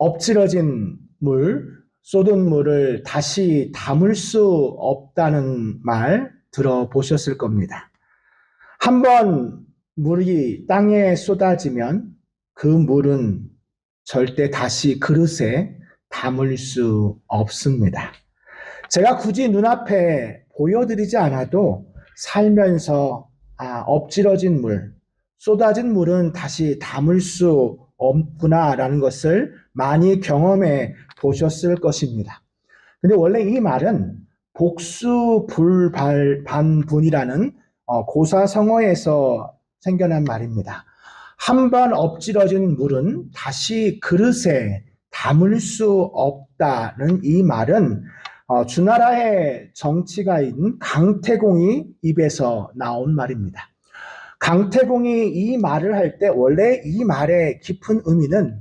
엎질러진 물, 쏟은 물을 다시 담을 수 없다는 말 들어보셨을 겁니다. 한번 물이 땅에 쏟아지면 그 물은 절대 다시 그릇에 담을 수 없습니다. 제가 굳이 눈앞에 보여드리지 않아도 살면서 아, 엎질러진 물, 쏟아진 물은 다시 담을 수 없구나라는 것을 많이 경험해 보셨을 것입니다. 근데 원래 이 말은 복수불반분이라는 어, 고사성어에서 생겨난 말입니다. 한 번 엎질러진 물은 다시 그릇에 담을 수 없다는 이 말은 어, 주나라의 정치가인 강태공이 입에서 나온 말입니다. 강태공이 이 말을 할 때 원래 이 말의 깊은 의미는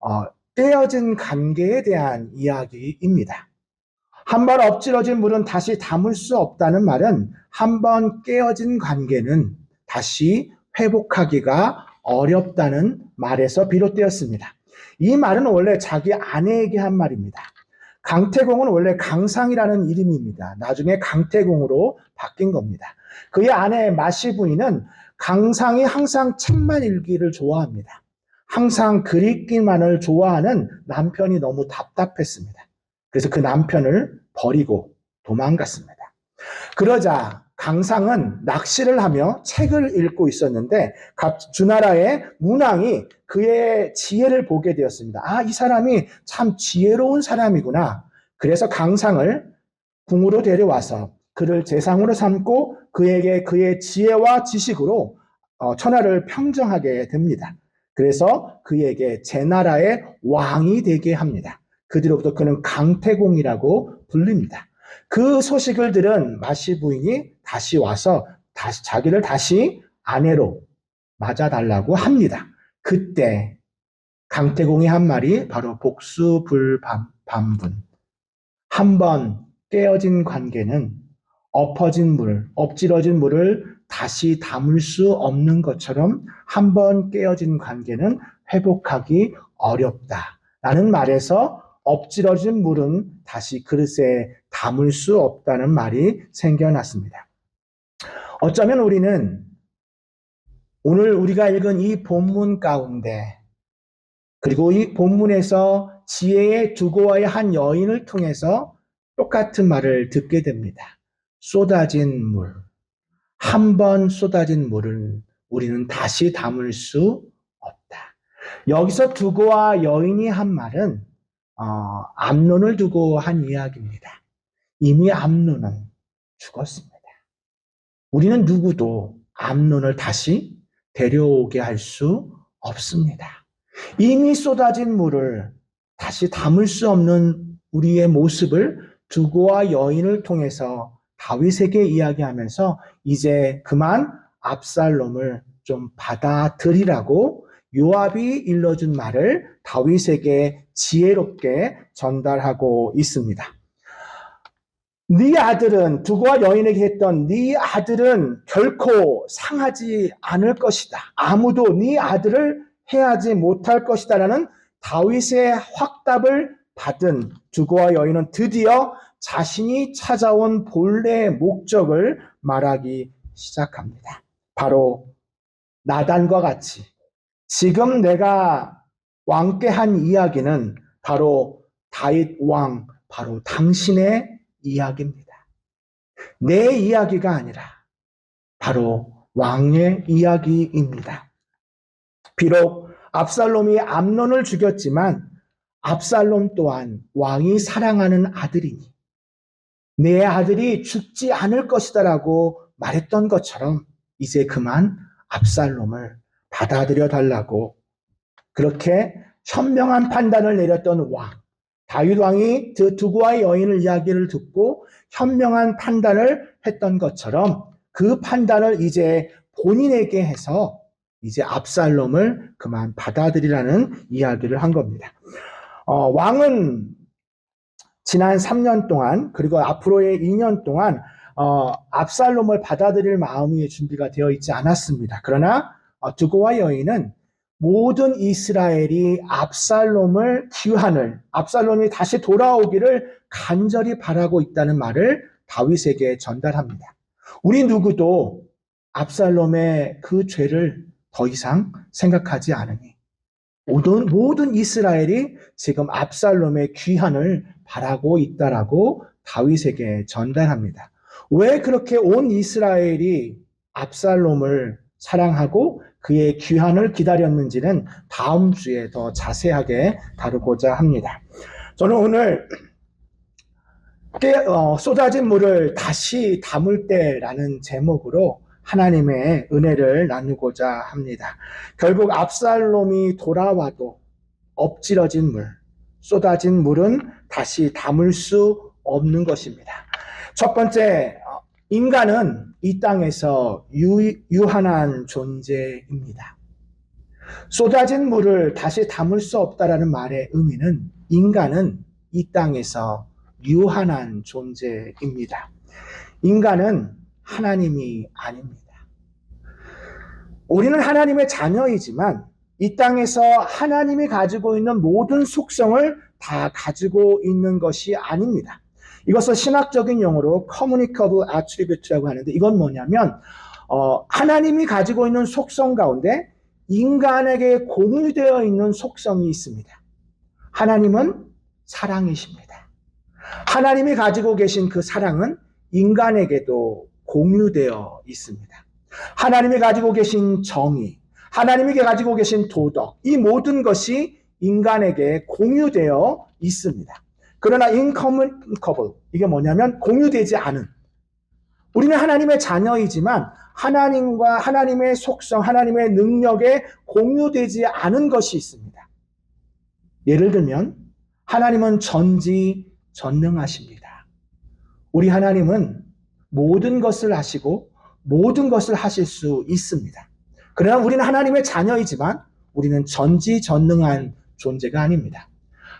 어, 떼어진 관계에 대한 이야기입니다. 한 번 엎질러진 물은 다시 담을 수 없다는 말은 한 번 깨어진 관계는 다시 회복하기가 어렵다는 말에서 비롯되었습니다. 이 말은 원래 자기 아내에게 한 말입니다. 강태공은 원래 강상이라는 이름입니다. 나중에 강태공으로 바뀐 겁니다. 그의 아내 마시 부인은 강상이 항상 책만 읽기를 좋아합니다. 항상 글 읽기만을 좋아하는 남편이 너무 답답했습니다. 그래서 그 남편을 버리고 도망갔습니다. 그러자 강상은 낚시를 하며 책을 읽고 있었는데 주나라의 문왕이 그의 지혜를 보게 되었습니다. 아, 이 사람이 참 지혜로운 사람이구나. 그래서 강상을 궁으로 데려와서 그를 재상으로 삼고 그에게 그의 지혜와 지식으로 어, 천하를 평정하게 됩니다. 그래서 그에게 제 나라의 왕이 되게 합니다. 그 뒤로부터 그는 강태공이라고 불립니다. 그 소식을 들은 마시 부인이 다시 와서 다시 자기를 다시 아내로 맞아달라고 합니다. 그때 강태공이 한 말이 바로 복수불반분. 한번 깨어진 관계는 엎어진 물, 엎질러진 물을 다시 담을 수 없는 것처럼 한 번 깨어진 관계는 회복하기 어렵다 라는 말에서 엎질러진 물은 다시 그릇에 담을 수 없다는 말이 생겨났습니다. 어쩌면 우리는 오늘 우리가 읽은 이 본문 가운데 그리고 이 본문에서 지혜의 두고와의 한 여인을 통해서 똑같은 말을 듣게 됩니다. 쏟아진 물. 한 번 쏟아진 물은 우리는 다시 담을 수 없다. 여기서 두고와 여인이 한 말은 어, 암론을 두고 한 이야기입니다. 이미 암론은 죽었습니다. 우리는 누구도 암론을 다시 데려오게 할 수 없습니다. 이미 쏟아진 물을 다시 담을 수 없는 우리의 모습을 두고와 여인을 통해서 다윗에게 이야기하면서 이제 그만 압살롬을 좀 받아들이라고 요압이 일러준 말을 다윗에게 지혜롭게 전달하고 있습니다. 네 아들은 두고와 여인에게 했던 네 아들은 결코 상하지 않을 것이다. 아무도 네 아들을 해하지 못할 것이다라는 다윗의 확답을 받은 두고와 여인은 드디어 자신이 찾아온 본래의 목적을 말하기 시작합니다. 바로 나단과 같이 지금 내가 왕께 한 이야기는 바로 다윗 왕, 바로 당신의 이야기입니다. 내 이야기가 아니라 바로 왕의 이야기입니다. 비록 압살롬이 암론을 죽였지만 압살롬 또한 왕이 사랑하는 아들이니 내 아들이 죽지 않을 것이다라고 말했던 것처럼 이제 그만 압살롬을 받아들여 달라고 그렇게 현명한 판단을 내렸던 왕 다윗 왕이 그 두고와의 여인을 이야기를 듣고 현명한 판단을 했던 것처럼 그 판단을 이제 본인에게 해서 이제 압살롬을 그만 받아들이라는 이야기를 한 겁니다. 어, 왕은 지난 3년 동안 그리고 앞으로의 2년 동안 어, 압살롬을 받아들일 마음이 준비가 되어 있지 않았습니다. 그러나 어, 두고와 여인은 모든 이스라엘이 압살롬을 귀환을 압살롬이 다시 돌아오기를 간절히 바라고 있다는 말을 다윗에게 전달합니다. 우리 누구도 압살롬의 그 죄를 더 이상 생각하지 않으니 모든, 모든 이스라엘이 지금 압살롬의 귀환을 바라고 있다라고 다윗에게 전달합니다. 왜 그렇게 온 이스라엘이 압살롬을 사랑하고 그의 귀환을 기다렸는지는 다음 주에 더 자세하게 다루고자 합니다. 저는 오늘 깨, 어, 쏟아진 물을 다시 담을 때라는 제목으로 하나님의 은혜를 나누고자 합니다. 결국 압살롬이 돌아와도 엎질러진 물, 쏟아진 물은 다시 담을 수 없는 것입니다. 첫 번째, 어, 인간은 이 땅에서 유, 유한한 존재입니다. 쏟아진 물을 다시 담을 수 없다라는 말의 의미는 인간은 이 땅에서 유한한 존재입니다. 인간은 하나님이 아닙니다. 우리는 하나님의 자녀이지만 이 땅에서 하나님이 가지고 있는 모든 속성을 다 가지고 있는 것이 아닙니다. 이것을 신학적인 용어로 communicable attribute라고 하는데 이건 뭐냐면 어, 하나님이 가지고 있는 속성 가운데 인간에게 공유되어 있는 속성이 있습니다. 하나님은 사랑이십니다. 하나님이 가지고 계신 그 사랑은 인간에게도 공유되어 있습니다. 하나님이 가지고 계신 정의, 하나님이 가지고 계신 도덕, 이 모든 것이 인간에게 공유되어 있습니다. 그러나 incommunicable, 이게 뭐냐면 공유되지 않은. 우리는 하나님의 자녀이지만 하나님과 하나님의 속성, 하나님의 능력에 공유되지 않은 것이 있습니다. 예를 들면 하나님은 전지 전능하십니다. 우리 하나님은 모든 것을 하시고 모든 것을 하실 수 있습니다. 그러나 우리는 하나님의 자녀이지만 우리는 전지 전능한 존재가 아닙니다.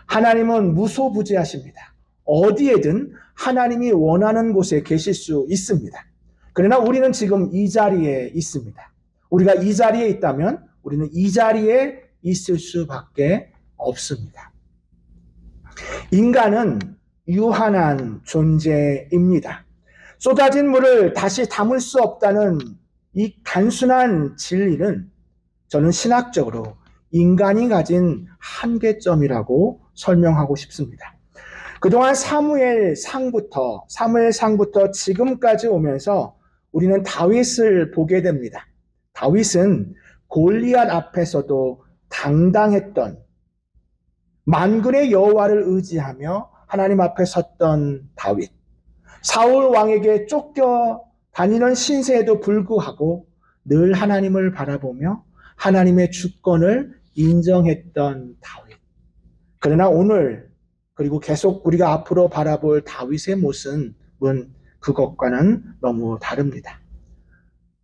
하나님은 무소부재하십니다. 어디에든 하나님이 원하는 곳에 계실 수 있습니다. 그러나 우리는 지금 이 자리에 있습니다. 우리가 이 자리에 있다면 우리는 이 자리에 있을 수밖에 없습니다. 인간은 유한한 존재입니다. 쏟아진 물을 다시 담을 수 없다는 이 단순한 진리는 저는 신학적으로 인간이 가진 한계점이라고 설명하고 싶습니다. 그동안 사무엘 상부터 사무엘 상부터 지금까지 오면서 우리는 다윗을 보게 됩니다. 다윗은 골리앗 앞에서도 당당했던 만군의 여호와를 의지하며 하나님 앞에 섰던 다윗. 사울 왕에게 쫓겨 다니는 신세에도 불구하고 늘 하나님을 바라보며 하나님의 주권을 인정했던 다윗. 그러나 오늘 그리고 계속 우리가 앞으로 바라볼 다윗의 모습은 그것과는 너무 다릅니다.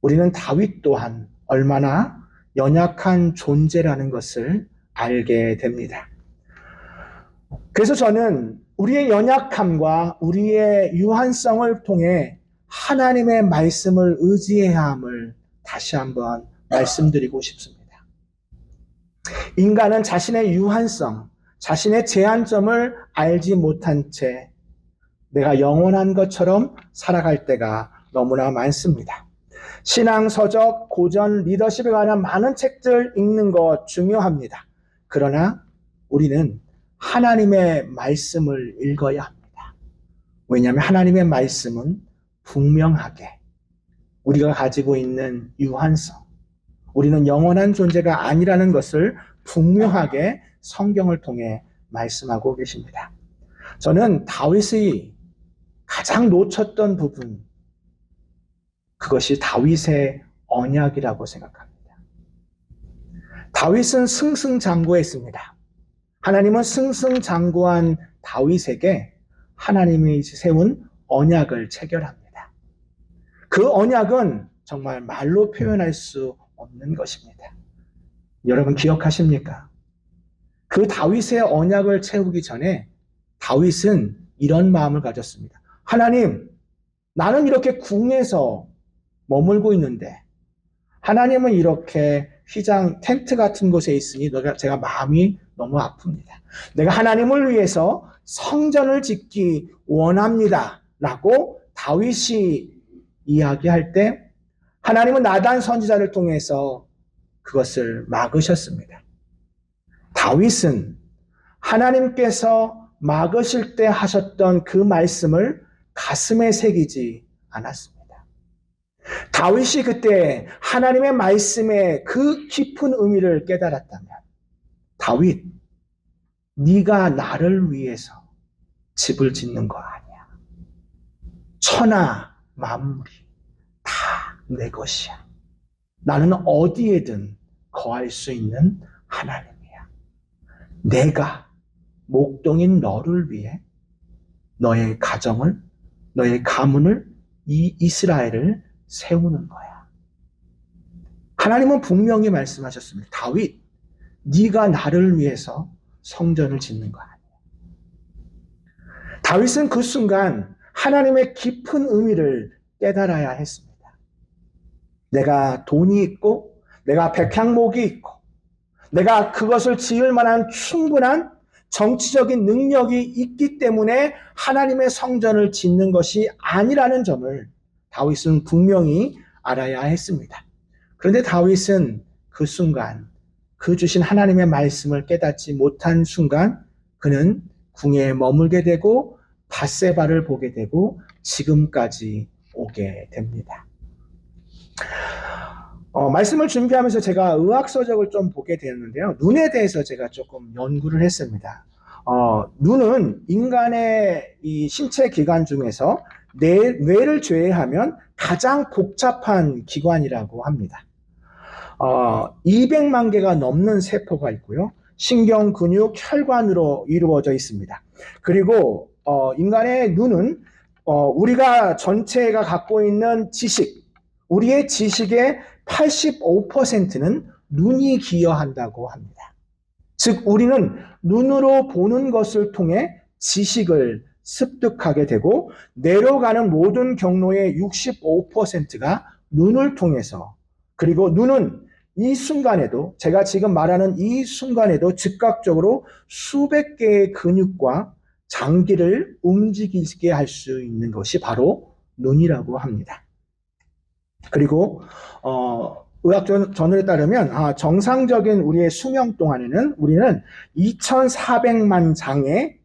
우리는 다윗 또한 얼마나 연약한 존재라는 것을 알게 됩니다. 그래서 저는 우리의 연약함과 우리의 유한성을 통해 하나님의 말씀을 의지해야 함을 다시 한번 말씀드리고 싶습니다. 인간은 자신의 유한성, 자신의 제한점을 알지 못한 채 내가 영원한 것처럼 살아갈 때가 너무나 많습니다. 신앙, 서적, 고전, 리더십에 관한 많은 책들 읽는 것 중요합니다. 그러나 우리는 하나님의 말씀을 읽어야 합니다. 왜냐하면 하나님의 말씀은 분명하게 우리가 가지고 있는 유한성, 우리는 영원한 존재가 아니라는 것을 분명하게 성경을 통해 말씀하고 계십니다. 저는 다윗이 가장 놓쳤던 부분, 그것이 다윗의 언약이라고 생각합니다. 다윗은 승승장구했습니다. 하나님은 승승장구한 다윗에게 하나님이 세운 언약을 체결합니다. 그 언약은 정말 말로 표현할 수 없는 것입니다. 여러분 기억하십니까? 그 다윗의 언약을 채우기 전에 다윗은 이런 마음을 가졌습니다. 하나님, 나는 이렇게 궁에서 머물고 있는데 하나님은 이렇게 휘장 텐트 같은 곳에 있으니 내가 제가 마음이 너무 아픕니다. 내가 하나님을 위해서 성전을 짓기 원합니다라고 다윗이 이야기할 때 하나님은 나단 선지자를 통해서 그것을 막으셨습니다. 다윗은 하나님께서 막으실 때 하셨던 그 말씀을 가슴에 새기지 않았습니다. 다윗이 그때 하나님의 말씀의 그 깊은 의미를 깨달았다면 다윗 네가 나를 위해서 집을 짓는 거 아니야. 천하 만물이 다 내 것이야. 나는 어디에든 거할 수 있는 하나님이야. 내가 목동인 너를 위해 너의 가정을, 너의 가문을, 이 이스라엘을 세우는 거야. 하나님은 분명히 말씀하셨습니다. 다윗, 네가 나를 위해서 성전을 짓는 거 아니야. 다윗은 그 순간 하나님의 깊은 의미를 깨달아야 했습니다. 내가 돈이 있고, 내가 백향목이 있고, 내가 그것을 지을 만한 충분한 정치적인 능력이 있기 때문에 하나님의 성전을 짓는 것이 아니라는 점을 다윗은 분명히 알아야 했습니다. 그런데 다윗은 그 순간 그 주신 하나님의 말씀을 깨닫지 못한 순간 그는 궁에 머물게 되고 바세바를 보게 되고 지금까지 오게 됩니다. 어, 말씀을 준비하면서 제가 의학 서적을 좀 보게 되었는데요. 눈에 대해서 제가 조금 연구를 했습니다. 어, 눈은 인간의 이 신체 기관 중에서 뇌, 뇌를 제외하면 가장 복잡한 기관이라고 합니다. 어, 200만 개가 넘는 세포가 있고요. 신경, 근육, 혈관으로 이루어져 있습니다. 그리고 어, 인간의 눈은 어, 우리가 전체가 갖고 있는 지식, 우리의 지식의 85%는 눈이 기여한다고 합니다. 즉, 우리는 눈으로 보는 것을 통해 지식을 습득하게 되고, 내려가는 모든 경로의 65%가 눈을 통해서, 그리고 눈은 이 순간에도, 제가 지금 말하는 이 순간에도 즉각적으로 수백 개의 근육과 장기를 움직이게 할 수 있는 것이 바로 눈이라고 합니다. 그리고 어, 의학 전언에 따르면 아, 정상적인 우리의 수명 동안에는 우리는 2,400만 장의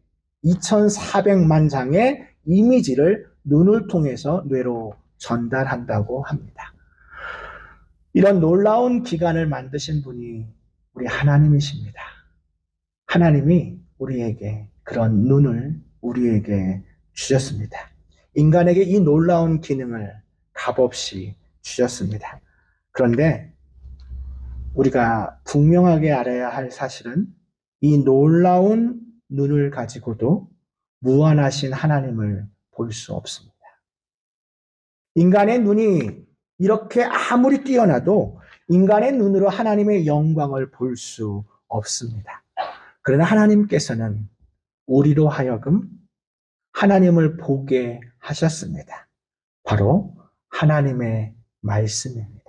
2,400만 장의 이미지를 눈을 통해서 뇌로 전달한다고 합니다. 이런 놀라운 기간을 만드신 분이 우리 하나님이십니다. 하나님이 우리에게 그런 눈을 우리에게 주셨습니다. 인간에게 이 놀라운 기능을 값없이 주셨습니다. 그런데 우리가 분명하게 알아야 할 사실은 이 놀라운 눈을 가지고도 무한하신 하나님을 볼 수 없습니다. 인간의 눈이 이렇게 아무리 뛰어나도 인간의 눈으로 하나님의 영광을 볼 수 없습니다. 그러나 하나님께서는 우리로 하여금 하나님을 보게 하셨습니다. 바로 하나님의 말씀입니다.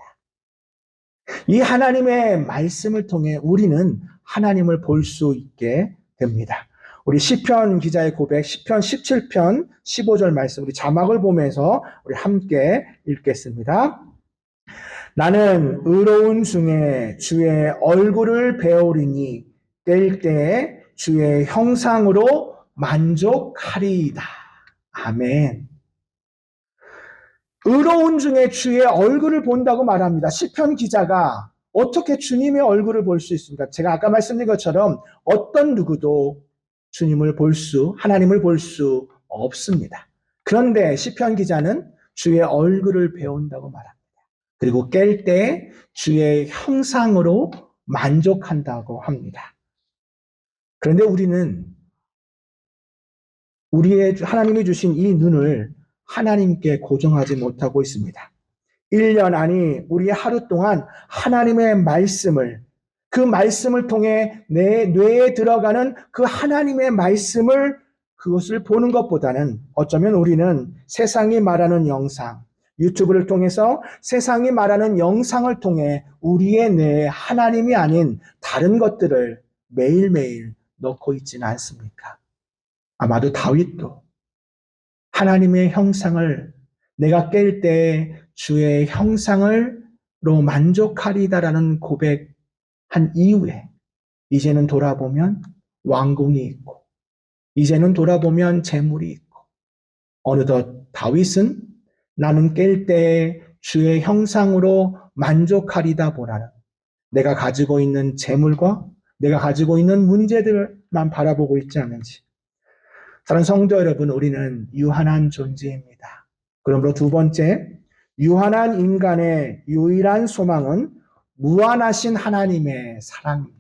이 하나님의 말씀을 통해 우리는 하나님을 볼 수 있게 됩니다. 우리 시편 기자의 고백 시편 17편 15절 말씀 우리 자막을 보면서 우리 함께 읽겠습니다. 나는 의로운 중에 주의 얼굴을 배우리니 뗄 때에 주의 형상으로 만족하리이다. 아멘. 의로운 중에 주의 얼굴을 본다고 말합니다. 시편 기자가 어떻게 주님의 얼굴을 볼 수 있습니까? 제가 아까 말씀드린 것처럼 어떤 누구도 주님을 볼 수, 하나님을 볼 수 없습니다. 그런데 시편 기자는 주의 얼굴을 배운다고 말합니다. 그리고 깰 때 주의 형상으로 만족한다고 합니다. 그런데 우리는 우리의 하나님이 주신 이 눈을 하나님께 고정하지 못하고 있습니다. 1년 아니 우리 하루 동안 하나님의 말씀을 그 말씀을 통해 내 뇌에 들어가는 그 하나님의 말씀을 그것을 보는 것보다는 어쩌면 우리는 세상이 말하는 영상, 유튜브를 통해서 세상이 말하는 영상을 통해 우리의 뇌에 하나님이 아닌 다른 것들을 매일매일 넣고 있지는 않습니까? 아마도 다윗도 하나님의 형상을 내가 깰 때 주의 형상을로 만족하리다라는 고백한 이후에 이제는 돌아보면 왕궁이 있고 이제는 돌아보면 재물이 있고 어느덧 다윗은 나는 깰 때 주의 형상으로 만족하리다 보라는 내가 가지고 있는 재물과 내가 가지고 있는 문제들만 바라보고 있지 않은지 사랑하는 성도 여러분 우리는 유한한 존재입니다. 그러므로 두 번째 유한한 인간의 유일한 소망은 무한하신 하나님의 사랑입니다.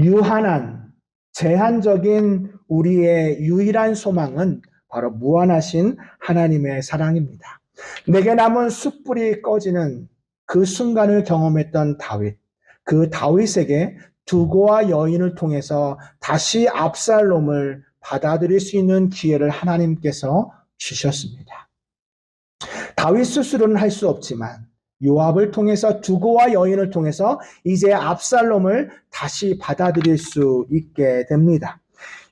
유한한 제한적인 우리의 유일한 소망은 바로 무한하신 하나님의 사랑입니다. 내게 남은 숯불이 꺼지는 그 순간을 경험했던 다윗. 그 다윗에게 두고와 여인을 통해서 다시 압살롬을 받아들일 수 있는 기회를 하나님께서 주셨습니다. 다윗 스스로는 할 수 없지만 요압을 통해서 두고와 여인을 통해서 이제 압살롬을 다시 받아들일 수 있게 됩니다.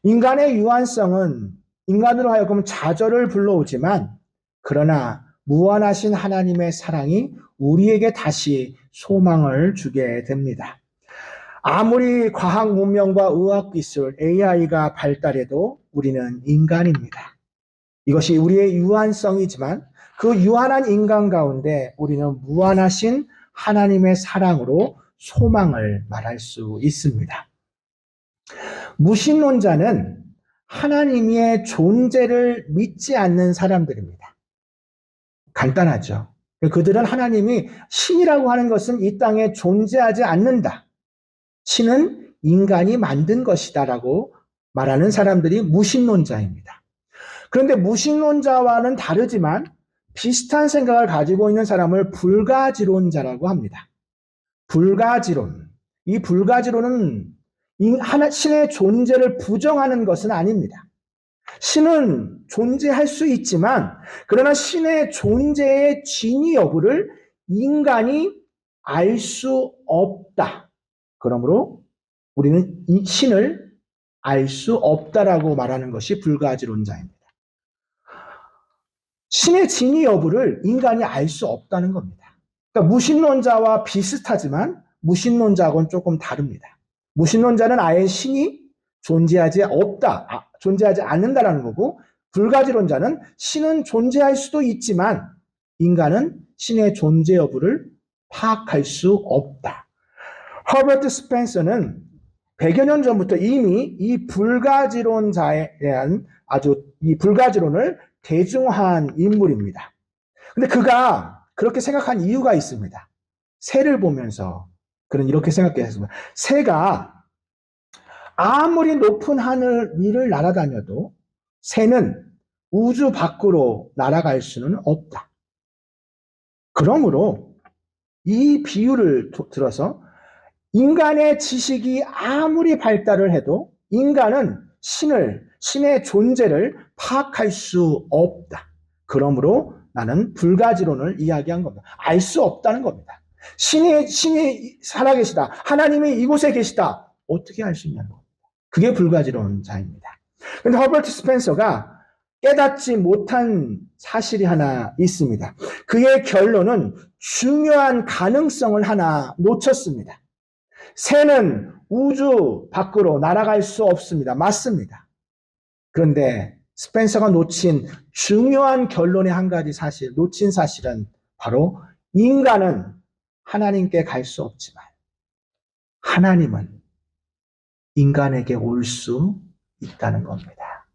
인간의 유한성은 인간으로 하여금 좌절을 불러오지만 그러나 무한하신 하나님의 사랑이 우리에게 다시 소망을 주게 됩니다. 아무리 과학 문명과 의학 기술, AI가 발달해도 우리는 인간입니다. 이것이 우리의 유한성이지만 그 유한한 인간 가운데 우리는 무한하신 하나님의 사랑으로 소망을 말할 수 있습니다. 무신론자는 하나님의 존재를 믿지 않는 사람들입니다. 간단하죠. 그들은 하나님이 신이라고 하는 것은 이 땅에 존재하지 않는다. 신은 인간이 만든 것이다라고 말하는 사람들이 무신론자입니다. 그런데 무신론자와는 다르지만 비슷한 생각을 가지고 있는 사람을 불가지론자라고 합니다. 불가지론. 이 불가지론은 신의 존재를 부정하는 것은 아닙니다. 신은 존재할 수 있지만, 그러나 신의 존재의 진위 여부를 인간이 알 수 없다. 그러므로 우리는 이 신을 알 수 없다라고 말하는 것이 불가지론자입니다. 신의 진위 여부를 인간이 알 수 없다는 겁니다. 그러니까 무신론자와 비슷하지만 무신론자하고는 조금 다릅니다. 무신론자는 아예 신이 존재하지 없다, 아, 존재하지 않는다라는 거고 불가지론자는 신은 존재할 수도 있지만 인간은 신의 존재 여부를 파악할 수 없다. 허버트 스펜서는 100여 년 전부터 이미 이 불가지론자에 대한 아주 이 불가지론을 대중화한 인물입니다. 근데 그가 그렇게 생각한 이유가 있습니다. 새를 보면서 그는 이렇게 생각했습니다. 새가 아무리 높은 하늘 위를 날아다녀도 새는 우주 밖으로 날아갈 수는 없다. 그러므로 이 비유를 들어서 인간의 지식이 아무리 발달을 해도 인간은 신을, 신의 존재를 파악할 수 없다. 그러므로 나는 불가지론을 이야기한 겁니다. 알 수 없다는 겁니다. 신이, 신이 살아계시다. 하나님이 이곳에 계시다. 어떻게 알 수 있냐는 겁니다. 그게 불가지론자입니다. 근데 허버트 스펜서가 깨닫지 못한 사실이 하나 있습니다. 그의 결론은 중요한 가능성을 하나 놓쳤습니다. 새는 우주 밖으로 날아갈 수 없습니다. 맞습니다. 그런데 스펜서가 놓친 중요한 결론의 한 가지 사실, 놓친 사실은 바로 인간은 하나님께 갈 수 없지만 하나님은 인간에게 올 수 있다는 겁니다.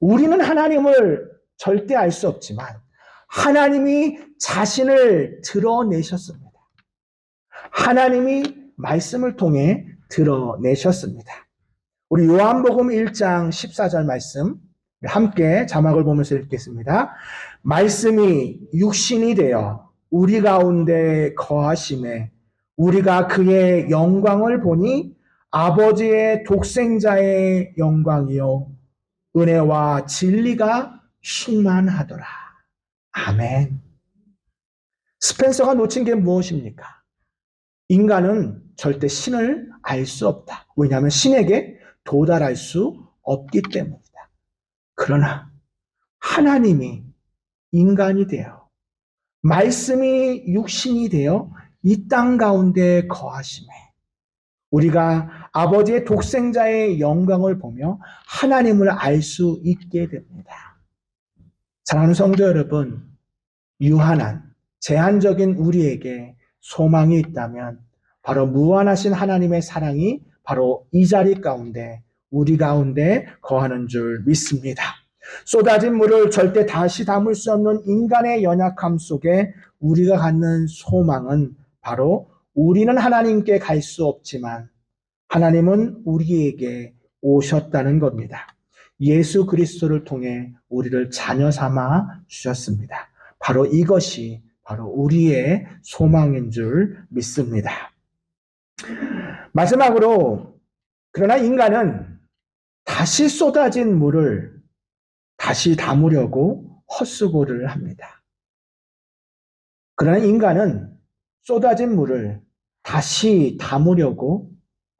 우리는 하나님을 절대 알 수 없지만 하나님이 자신을 드러내셨습니다. 하나님이 말씀을 통해 드러내셨습니다. 우리 요한복음 1장 14절 말씀 함께 자막을 보면서 읽겠습니다. 말씀이 육신이 되어 우리 가운데 거하심에 우리가 그의 영광을 보니 아버지의 독생자의 영광이요 은혜와 진리가 충만하더라. 아멘. 스펜서가 놓친 게 무엇입니까? 인간은 절대 신을 알 수 없다. 왜냐하면 신에게 도달할 수 없기 때문이다. 그러나 하나님이 인간이 되어 말씀이 육신이 되어 이 땅 가운데 거하심에 우리가 아버지의 독생자의 영광을 보며 하나님을 알 수 있게 됩니다. 사랑하는 성도 여러분, 유한한 제한적인 우리에게 소망이 있다면 바로 무한하신 하나님의 사랑이 바로 이 자리 가운데 우리 가운데 거하는 줄 믿습니다. 쏟아진 물을 절대 다시 담을 수 없는 인간의 연약함 속에 우리가 갖는 소망은 바로 우리는 하나님께 갈 수 없지만 하나님은 우리에게 오셨다는 겁니다. 예수 그리스도를 통해 우리를 자녀 삼아 주셨습니다. 바로 이것이 바로 우리의 소망인 줄 믿습니다. 마지막으로 그러나 인간은 다시 쏟아진 물을 다시 담으려고 헛수고를 합니다. 그러나 인간은 쏟아진 물을 다시 담으려고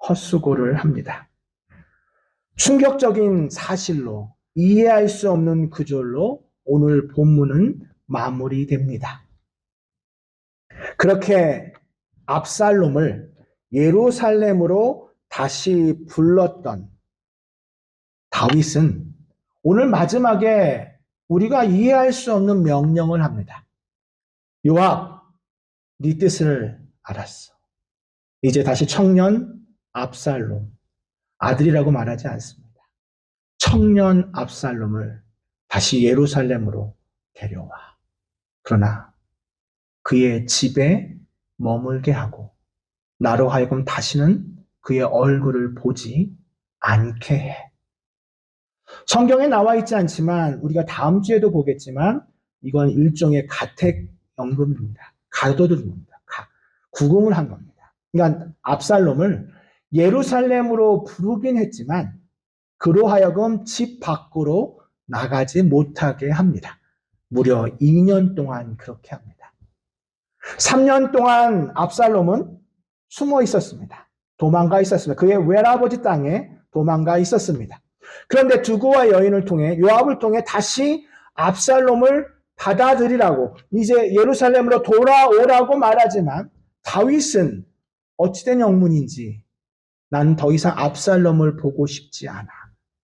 헛수고를 합니다. 충격적인 사실로 이해할 수 없는 구절로 오늘 본문은 마무리됩니다. 그렇게 압살롬을 예루살렘으로 다시 불렀던 다윗은 오늘 마지막에 우리가 이해할 수 없는 명령을 합니다. 요압, 네 뜻을 알았어. 이제 다시 청년 압살롬, 아들이라고 말하지 않습니다. 청년 압살롬을 다시 예루살렘으로 데려와. 그러나 그의 집에 머물게 하고 나로 하여금 다시는 그의 얼굴을 보지 않게 해. 성경에 나와 있지 않지만 우리가 다음 주에도 보겠지만 이건 일종의 가택연금입니다. 가도들입니다. 구금을 한 겁니다. 그러니까 압살롬을 예루살렘으로 부르긴 했지만 그로 하여금 집 밖으로 나가지 못하게 합니다. 무려 2년 동안 그렇게 합니다. 3년 동안 압살롬은 숨어 있었습니다. 도망가 있었습니다. 그의 외할아버지 땅에 도망가 있었습니다. 그런데 두고와 여인을 통해 요압을 통해 다시 압살롬을 받아들이라고 이제 예루살렘으로 돌아오라고 말하지만 다윗은 어찌된 영문인지 난 더 이상 압살롬을 보고 싶지 않아.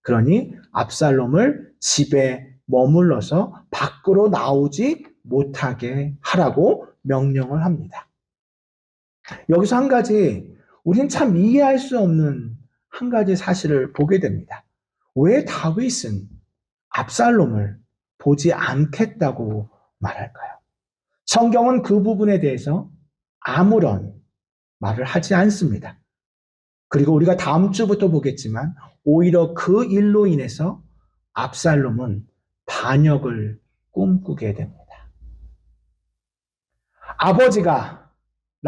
그러니 압살롬을 집에 머물러서 밖으로 나오지 못하게 하라고 명령을 합니다. 여기서 한 가지 우리는 참 이해할 수 없는 한 가지 사실을 보게 됩니다. 왜 다윗은 압살롬을 보지 않겠다고 말할까요? 성경은 그 부분에 대해서 아무런 말을 하지 않습니다. 그리고 우리가 다음 주부터 보겠지만 오히려 그 일로 인해서 압살롬은 반역을 꿈꾸게 됩니다. 아버지가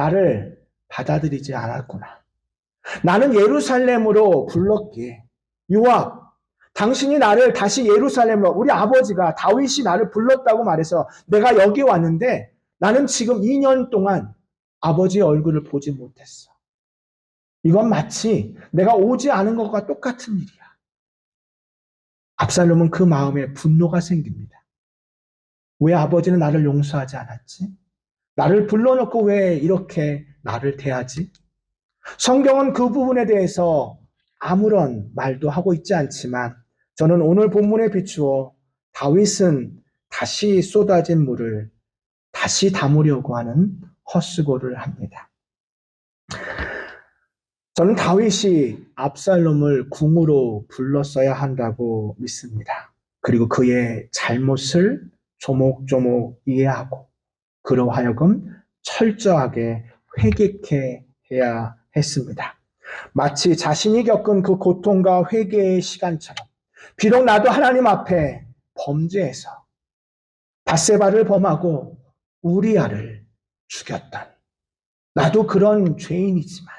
나를 받아들이지 않았구나. 나는 예루살렘으로 불렀기에 요압 당신이 나를 다시 예루살렘으로 우리 아버지가 다윗이 나를 불렀다고 말해서 내가 여기 왔는데 나는 지금 2년 동안 아버지의 얼굴을 보지 못했어. 이건 마치 내가 오지 않은 것과 똑같은 일이야. 압살롬은 그 마음에 분노가 생깁니다. 왜 아버지는 나를 용서하지 않았지? 나를 불러놓고 왜 이렇게 나를 대하지? 성경은 그 부분에 대해서 아무런 말도 하고 있지 않지만 저는 오늘 본문에 비추어 다윗은 다시 쏟아진 물을 다시 담으려고 하는 헛수고를 합니다. 저는 다윗이 압살롬을 궁으로 불렀어야 한다고 믿습니다. 그리고 그의 잘못을 조목조목 이해하고 그로 하여금 철저하게 회개케 해야 했습니다. 마치 자신이 겪은 그 고통과 회개의 시간처럼 비록 나도 하나님 앞에 범죄해서 바세바를 범하고 우리아를 죽였던 나도 그런 죄인이지만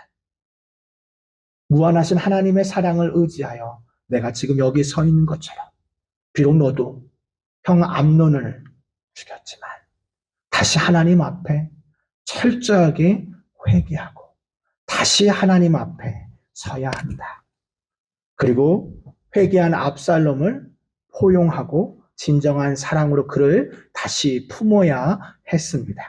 무한하신 하나님의 사랑을 의지하여 내가 지금 여기 서 있는 것처럼 비록 너도 형 암론을 죽였지만 다시 하나님 앞에 철저하게 회개하고 다시 하나님 앞에 서야 한다. 그리고 회개한 압살롬을 포용하고 진정한 사랑으로 그를 다시 품어야 했습니다.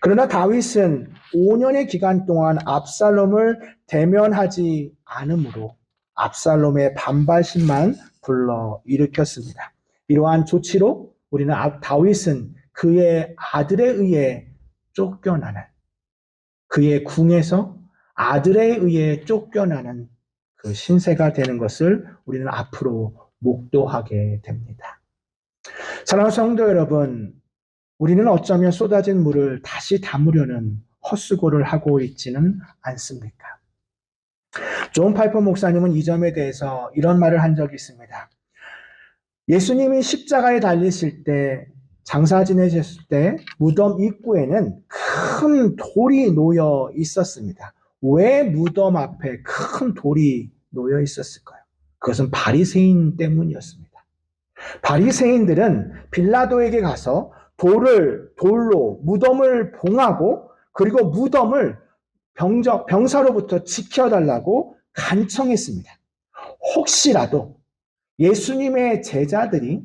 그러나 다윗은 5년의 기간 동안 압살롬을 대면하지 않으므로 압살롬의 반발심만 불러 일으켰습니다. 이러한 조치로 우리는 아- 다윗은 그의 아들에 의해 쫓겨나는 그의 궁에서 아들에 의해 쫓겨나는 그 신세가 되는 것을 우리는 앞으로 목도하게 됩니다. 사랑하는 성도 여러분, 우리는 어쩌면 쏟아진 물을 다시 담으려는 헛수고를 하고 있지는 않습니까? 존 파이퍼 목사님은 이 점에 대해서 이런 말을 한 적이 있습니다. 예수님이 십자가에 달리실 때 장사 지내셨을 때 무덤 입구에는 큰 돌이 놓여 있었습니다. 왜 무덤 앞에 큰 돌이 놓여 있었을까요? 그것은 바리새인 때문이었습니다. 바리새인들은 빌라도에게 가서 돌을 돌로 무덤을 봉하고 그리고 무덤을 병적 병사로부터 지켜달라고 간청했습니다. 혹시라도 예수님의 제자들이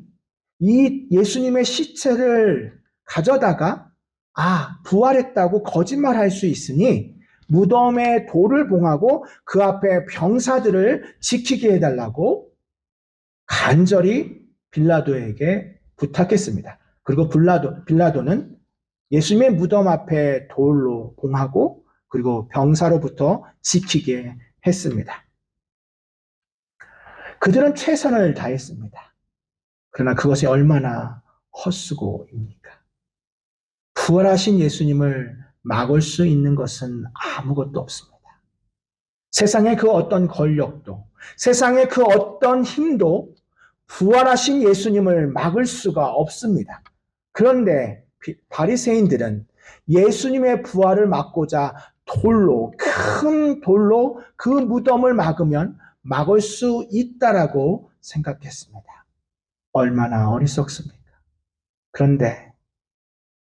이 예수님의 시체를 가져다가 아 부활했다고 거짓말할 수 있으니 무덤에 돌을 봉하고 그 앞에 병사들을 지키게 해달라고 간절히 빌라도에게 부탁했습니다. 그리고 빌라도, 빌라도는 예수님의 무덤 앞에 돌로 봉하고 그리고 병사로부터 지키게 했습니다. 그들은 최선을 다했습니다. 그러나 그것이 얼마나 헛수고입니까? 부활하신 예수님을 막을 수 있는 것은 아무것도 없습니다. 세상의 그 어떤 권력도, 세상의 그 어떤 힘도 부활하신 예수님을 막을 수가 없습니다. 그런데 비- 바리새인들은 예수님의 부활을 막고자 돌로 큰 돌로 그 무덤을 막으면 막을 수 있다라고 생각했습니다. 얼마나 어리석습니까? 그런데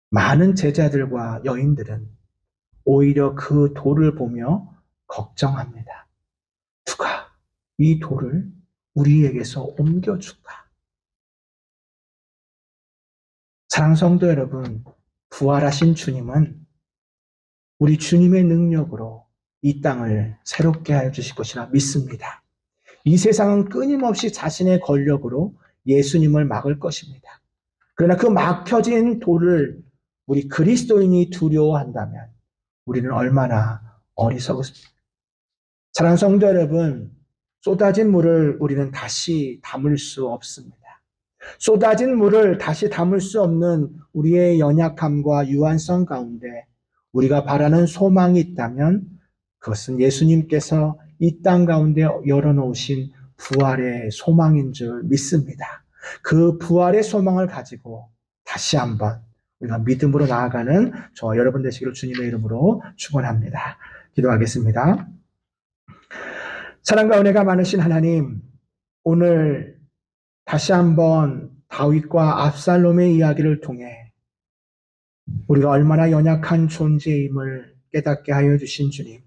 많은 제자들과 여인들은 오히려 그 돌을 보며 걱정합니다. 누가 이 돌을 우리에게서 옮겨줄까? 사랑 성도 여러분, 부활하신 주님은 우리 주님의 능력으로 이 땅을 새롭게 해 주실 것이라 믿습니다. 이 세상은 끊임없이 자신의 권력으로 예수님을 막을 것입니다. 그러나 그 막혀진 돌을 우리 그리스도인이 두려워한다면 우리는 얼마나 어리석습니까? 사랑하는 성도 여러분, 쏟아진 물을 우리는 다시 담을 수 없습니다. 쏟아진 물을 다시 담을 수 없는 우리의 연약함과 유한성 가운데 우리가 바라는 소망이 있다면 그것은 예수님께서 이 땅 가운데 열어놓으신 부활의 소망인 줄 믿습니다. 그 부활의 소망을 가지고 다시 한번 우리가 믿음으로 나아가는 저와 여러분 되시기를 주님의 이름으로 축원합니다. 기도하겠습니다. 사랑과 은혜가 많으신 하나님, 오늘 다시 한번 다윗과 압살롬의 이야기를 통해 우리가 얼마나 연약한 존재임을 깨닫게 하여 주신 주님.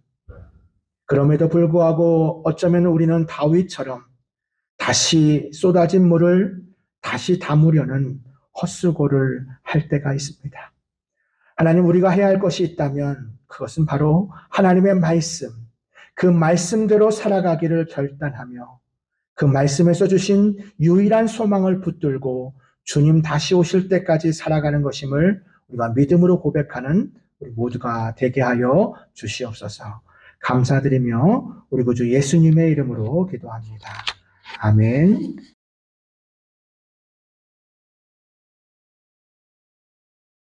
그럼에도 불구하고 어쩌면 우리는 다윗처럼 다시 쏟아진 물을 다시 담으려는 헛수고를 할 때가 있습니다. 하나님 우리가 해야 할 것이 있다면 그것은 바로 하나님의 말씀, 그 말씀대로 살아가기를 결단하며 그 말씀에서 주신 유일한 소망을 붙들고 주님 다시 오실 때까지 살아가는 것임을 우리가 믿음으로 고백하는 우리 모두가 되게 하여 주시옵소서. 감사드리며 우리 구주 예수님의 이름으로 기도합니다. 아멘.